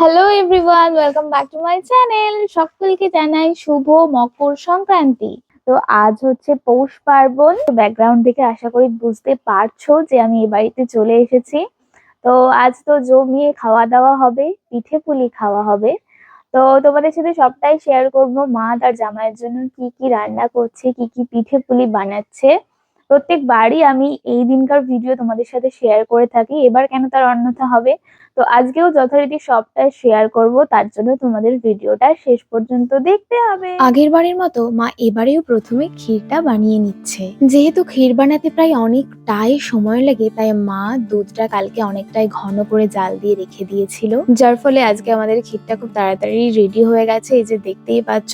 Hello everyone welcome back to my channel সকলকে জানাই শুভ মকর সংক্রান্তি। তো আজ হচ্ছে পৌষ পার্বণ। ব্যাকগ্রাউন্ড থেকে আশা করি বুঝতে পারছ যে আমি এই বাড়িতে চলে এসেছি। তো আজ তো জমিয়ে খাওয়া দাওয়া হবে, পিঠে পুলি খাওয়া হবে। তো তোমাদের সাথে সবটাই শেয়ার করব। মা তার জামাইয়ের জন্য কি কি রান্না করছে, কি কি পিঠে পুলি বানাচ্ছে। প্রত্যেকবারই আমি এই দিনকার ভিডিও তোমাদের সাথে শেয়ার করে থাকি। এবার কেন তার অন্যথা হবে? তো আজকেও যথারীতি সবটা শেয়ার করব, তার জন্য তোমাদের ভিডিওটা শেষ পর্যন্ত দেখতে হবে। আগের বারের মতো মা এবারেও প্রথমে ক্ষীরটা বানিয়ে নিচ্ছে। যেহেতু ক্ষীর বানাতে প্রায় অনেকটাই সময় লাগে, তাই মা দুধটা কালকে অনেকটাই ঘন করে জাল দিয়ে রেখে দিয়েছিল। যার ফলে আজকে আমাদের ক্ষীরটা খুব তাড়াতাড়ি রেডি হয়ে গেছে। এই যে দেখতেই পাচ্ছ,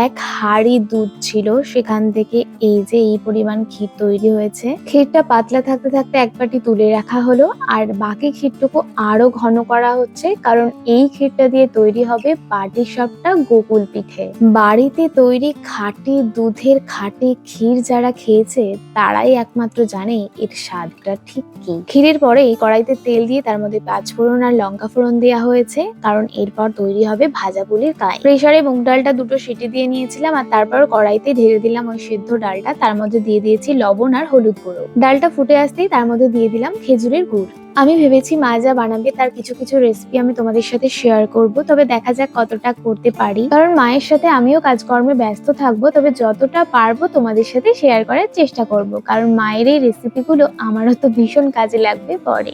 এক হাঁড়ি দুধ ছিল সেখান থেকে এই যে এই পরিমাণ ক্ষীর তৈরি হয়েছে। ক্ষীরটা পাতলা থাকতে থাকতে এক বাটি তুলে রাখা হলো, আর বাকি ক্ষীরটুকু আরও ঘন করা হচ্ছে, কারণ এই ক্ষীরটা দিয়ে তৈরি হবে পাটিসাপটা গোকুল পিঠে। বাড়িতে তৈরি খাঁটি দুধের খাঁটি ক্ষীর যারা খেয়েছে, তারাই একমাত্র জানে এর স্বাদটা ঠিক কি। ক্ষীরের পরে কড়াইতে তেল দিয়ে তার মধ্যে পাঁচ ফোড়ন আর লঙ্কা ফোড়ন দেওয়া হয়েছে, কারণ এরপর তৈরি হবে ভাজা পুলির কাই। প্রেসারে মুগ ডালটা দুটো সিটি দিয়ে নিয়েছিলাম আর তারপর কড়াইতে ঢেলে দিলাম ওই সেদ্ধ ডালটা, তার মধ্যে দিয়ে দিয়েছি লবণ আর হলুদ গুঁড়ো। ডালটা ফুটে আসতেই তার মধ্যে দিয়ে দিলাম খেজুরের গুড়। আমি ভেবেছি মা যা বানাবে তার কিছু কিছু রেসিপি আমি তোমাদের সাথে শেয়ার করব। তবে দেখা যাক কতটা করতে পারি। কারণ মায়ের সাথে আমিও কাজকর্মে ব্যস্ত থাকব, তবে যতটা পারব তোমাদের সাথে শেয়ার করার চেষ্টা করব। কারণ মায়ের এই রেসিপিগুলো আমারও তো ভীষণ কাজে লাগবে পরে।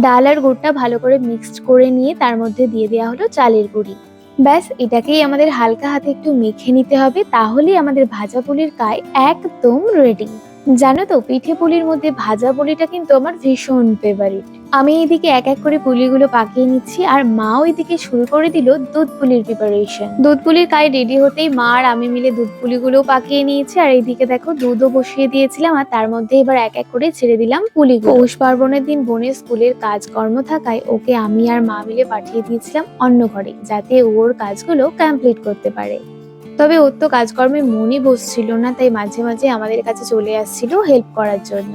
ডাল আর গুড়টা ভালো করে মিক্সড করে নিয়ে তার মধ্যে দিয়ে দেওয়া হলো চালের গুঁড়ি। ব্যাস, এটাকেই আমাদের হালকা হাতে একটু মেখে নিতে হবে, তাহলেই আমাদের ভাজা পুলির কায় একদম রেডি জানো তো, পিঠে পুলির মধ্যে ভাজা পুলিটা কিন্তু আমার ভীষণ ফেভারিট আমি এইদিকে এক এক করে পুলিগুলো পাকিয়ে নিচ্ছি আর মাও এদিকে শুরু করে দিল দুধ পুলির প্রিপারেশন দুধ পুলির কাজ রেডি হতেই মা আর আমি মিলে দুধ পুলিগুলো পাকিয়ে নিয়েছি আর এইদিকে দেখো দুধও বসিয়ে দিয়েছিলাম আর তার মধ্যে এবার এক এক করে ছেড়ে দিলাম পুলি পৌষ পার্বণের দিন বোনের স্কুলের কাজকর্ম থাকায় ওকে আমি আর মা মিলে পাঠিয়ে দিয়েছিলাম অন্য ঘরে, যাতে ওর কাজগুলো কমপ্লিট করতে পারে। তবে ওর তো কাজকর্মে মনই বসছিল না, তাই মাঝে মাঝে আমাদের কাছে চলে আসছিল হেল্প করার জন্য।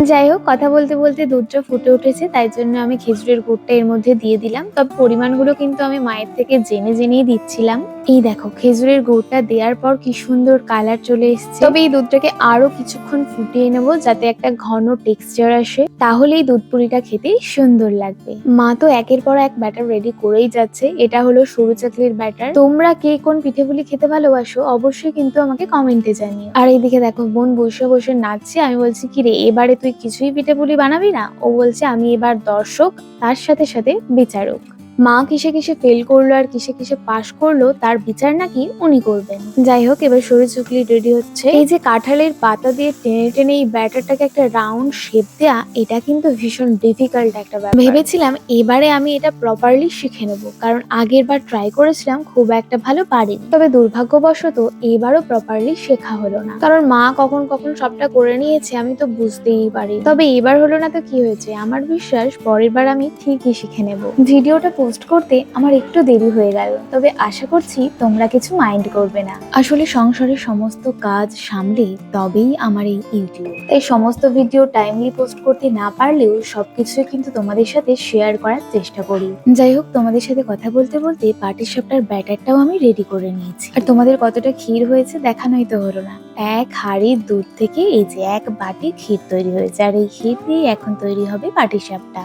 যাই হোক, কথা বলতে বলতে দুধটা ফুটে উঠেছে, তাই জন্য আমি খেজুরের গুড়টা এর মধ্যে দিয়ে দিলাম। তবে পরিমাণগুলো কিন্তু আমি মায়ের থেকে জেনে জেনেই দিচ্ছিলাম। এই দেখো, খেজুরের গুড়টা দেওয়ার পর কি সুন্দর কালার চলে এসেছে। তবে এই দুধটাকে আরও কিছুক্ষণ ফুটিয়ে নেব, যাতে একটা ঘন টেক্সচার আসে। তাহলে এই দুধ পুরিটা খেতে সুন্দর লাগবে। মা তো একের পর এক ব্যাটার রেডি করেই যাচ্ছে। এটা হলো সরু চাকলির ব্যাটার। তোমরা কে কোন পিঠেগুলি খেতে ভালোবাসো, অবশ্যই কিন্তু আমাকে কমেন্টে জানিও। আর এইদিকে দেখো, বোন বসে বসে নাচছে। আমি বলছি কি রে এবারে তুই কিছুই পিঠে পুলি বানাবি না। ও বলছে, আমি এবার দর্শক, তার সাথে সাথে বিচারক। মা কিসে কিসে ফেল করল আর কিসে কিসে পাশ করল, তার বিচার নাকি উনি করবেন। যাই হোক, এবার সরু চুকলি রেডি হচ্ছে। এই যে কাঁঠালের পাতা দিয়ে টেনে টেনে এই ব্যাটারটাকে একটা রাউন্ড শেপ দেয়া, এটা কিন্তু ভীষণ ডিফিকাল্ট একটা ব্যাপার। ভেবেছিলাম এবারে আমি এটা প্রপারলি শিখে নেব, কারণ আগের বার ট্রাই করেছিলাম, খুব একটা ভালো পারিনি। তবে দুর্ভাগ্যবশত এবারও প্রপারলি শেখা হলো না। কারণ মা কখন কখন সবটা করে নিয়েছে, আমি তো বুঝতেই পারি তবে এবার হলো না তো কি হয়েছে? আমার বিশ্বাস পরের বার আমি ঠিকই শিখে নেব। ভিডিওটা পোস্ট করতে আমার একটু দেরি হয়ে গেল। তবে আশা করছি তোমরা কিছু মাইন্ড করবে না। আসলে সংসারের সমস্ত কাজ সামলে তবেই আমার এই ইউটিউব। তাই সমস্ত ভিডিও টাইমলি পোস্ট করতে না পারলেও সবকিছু কিন্তু তোমাদের সাথে শেয়ার করার চেষ্টা করি। যাই হোক, তোমাদের সাথে কথা বলতে বলতে পার্টির সাপটার ব্যাটারটাও আমি রেডি করে নিয়েছি। আর তোমাদের কতটা ক্ষীর হয়েছে দেখানোই তো হলো না। এক হাঁড়ির দুধ থেকে এই যে এক বাটি ক্ষীর তৈরি হয়েছে। আর এই ক্ষীর দিয়ে এখন তৈরি হবে পাটিসাপটা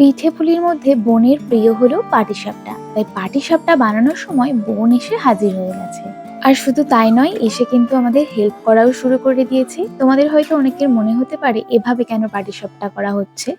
পিঠে পুলির মধ্যে বোনের প্রিয় হলো পাটিসাপটা। তাই পাটিসাপটা বানানোর সময় বোন এসে হাজির হয়ে গেছে। আর শুধু তাই নয়, এসে কিন্তু আমাদের হেল্প করাও শুরু করে দিয়েছে। তোমাদের হয়তো অনেকের মনে হতে পারে, এভাবে কেন পাটিসাপটা করা হচ্ছে?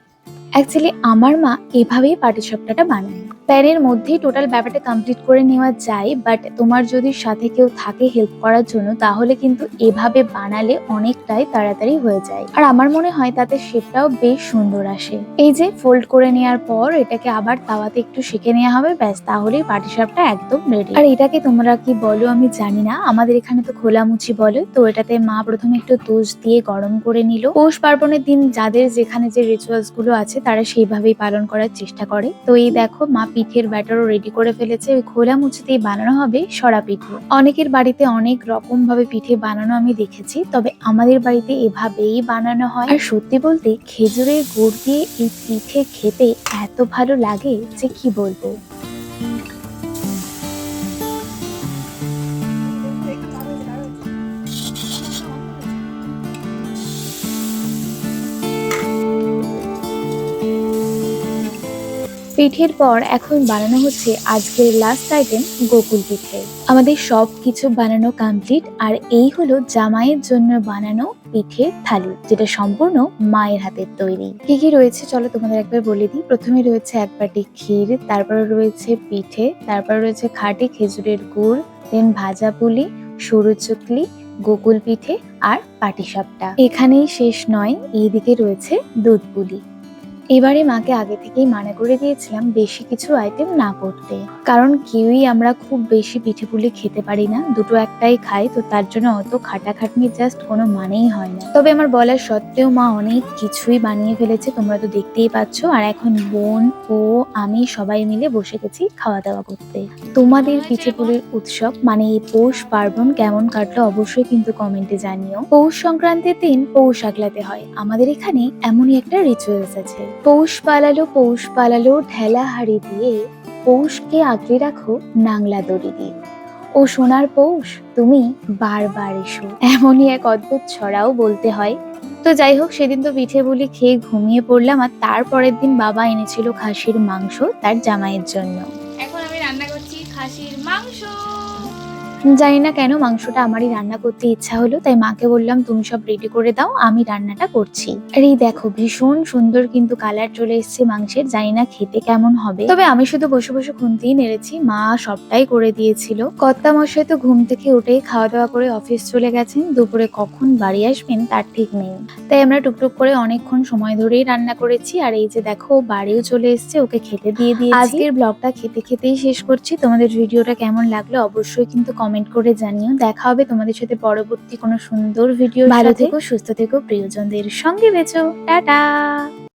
অ্যাকচুয়ালি আমার মা এভাবেই পাটিসাপটাটা বানায়। প্যানের মধ্যেই টোটাল ব্যাপারটা কমপ্লিট করে নেওয়া যায় বাট তোমার যদি সাথে কেউ থাকে হেল্প করার জন্য, তাহলে কিন্তু এভাবে বানালে অনেকটাই তাড়াতাড়ি হয়ে যায়। আর আমার মনে হয় তাতে শেপটাও বেশ সুন্দর আসে। এই যে ফোল্ড করে নেওয়ার পর, এটাকে আবার তাওয়াতে একটু সেঁকে নেওয়া হবে, ব্যাস, তাহলেই পাটিসাপটা একদম রেডি আর এটাকে তোমরা কি বলো আমি জানি না, আমাদের এখানে তো খোলামুচি বলে, তো এটাতে মা প্রথমে একটু তুষ দিয়ে গরম করে নিল। পৌষ পার্বণের দিন যাদের যেখানে যে রিচুয়ালসগুলো আছে, তারা সেইভাবেই পালন করার চেষ্টা করে। তো এই দেখো, মা পিঠের ব্যাটারও রেডি করে ফেলেছে। ওই খোলা মুচিতেই বানানো হবে সরা পিঠে। অনেকের বাড়িতে অনেক রকম ভাবে পিঠে বানানো আমি দেখেছি, তবে আমাদের বাড়িতে এভাবেই বানানো হয়। আর সত্যি বলতে, খেজুরের গুড় দিয়ে এই পিঠে খেতে এত ভালো লাগে যে কি বলব? পিঠের পর এখন বানানো হচ্ছে আজকের লাস্ট আইটেম গোকুল পিঠে। আমাদের সব কিছু বানানো কমপ্লিট আর এই হলো জামাইয়ের জন্য বানানো পিঠে থালি, যেটা সম্পূর্ণ মায়ের হাতের তৈরি। কি কি রয়েছে চলো তোমাদের একবার বলে দিই। প্রথমে রয়েছে এক বাটি ক্ষীর, তারপরে রয়েছে পিঠে, তারপরে রয়েছে খাটি খেজুরের গুড় দেন ভাজা পুলি, সরু চুকলি, গোকুল পিঠে আর পাটিসাপটা। এখানেই শেষ নয়, এইদিকে রয়েছে দুধ পুলি। এবারে মাকে আগে থেকেই মানা করে দিয়েছিলাম বেশি কিছু আইটেম না করতে। কারণ কেউই আমরা খুব বেশি পিঠে পুলি খেতে পারি না, দুটো একটাই খাই, তো তার জন্য অত খাটাখাটনি জাস্ট কোনো মানেই হয় না। তবে আমার বলার সত্ত্বেও মা অনেক কিছুই বানিয়ে ফেলেছে, তোমরা তো দেখতেই পাচ্ছ। আর এখন বোন ও আমি সবাই মিলে বসে গেছি খাওয়া দাওয়া করতে। তোমাদের পিঠে পুলির উৎসব মানে এই পৌষ পার্বণ কেমন কাটলো অবশ্যই কিন্তু কমেন্টে জানিও। পৌষ সংক্রান্তির দিন পৌষ আগলাতে হয়। আমাদের এখানে এমনই একটা রিচুয়ালস আছে। পৌষ পালালো পৌষ পালালো, ঢেলা হাড়ি দিয়ে পৌষকে আগলে রাখো নাংলা দড়ি দিয়ে। ও সোনার পৌষ, তুমি বারবার এসো। এমনই এক অদ্ভুত ছড়াও বলতে হয়। তো যাই হোক, সেদিন তো পিঠে বলি খেয়ে ঘুমিয়ে পড়লাম আর তারপরের দিন বাবা এনেছিল খাসির মাংস তার জামাইয়ের জন্য। এখন আমি রান্না করছি খাসির মাংস। জানি না কেন, মাংসটা আমারই রান্না করতে ইচ্ছা হলো, তাই মাকে বললাম, তুমি সব রেডি করে দাও, আমি রান্নাটা করছি। আর এই দেখো, ভীষণ সুন্দর কিন্তু কালার চলে এসেছে মাংসের জানি না খেতে কেমন হবে। তবে আমি শুধু বসে বসে খুনতেই নেড়েছি, মা সবটাই করে দিয়েছিল। কর্তা মশাই তো ঘুম থেকে উঠেই খাওয়া দাওয়া করে অফিস চলে গেছেন, দুপুরে কখন বাড়ি আসবেন তার ঠিক নেই। তাই আমরা টুকটুক করে অনেকক্ষণ সময় ধরেই রান্না করেছি, আর এই যে দেখো বাড়িও চলে এসেছে, ওকে খেতে দিয়ে দিয়েছি। আজকের ব্লগটা খেতে খেতেই শেষ করছি, তোমাদের ভিডিওটা কেমন লাগল অবশ্যই কিন্তু কমেন্ট করে জানিও। দেখা হবে তোমাদের সাথে পরবর্তী কোনো সুন্দর ভিডিও ভালো থেকো সুস্থ থেকো প্রিয়জনদের সঙ্গে বেছো টাটা!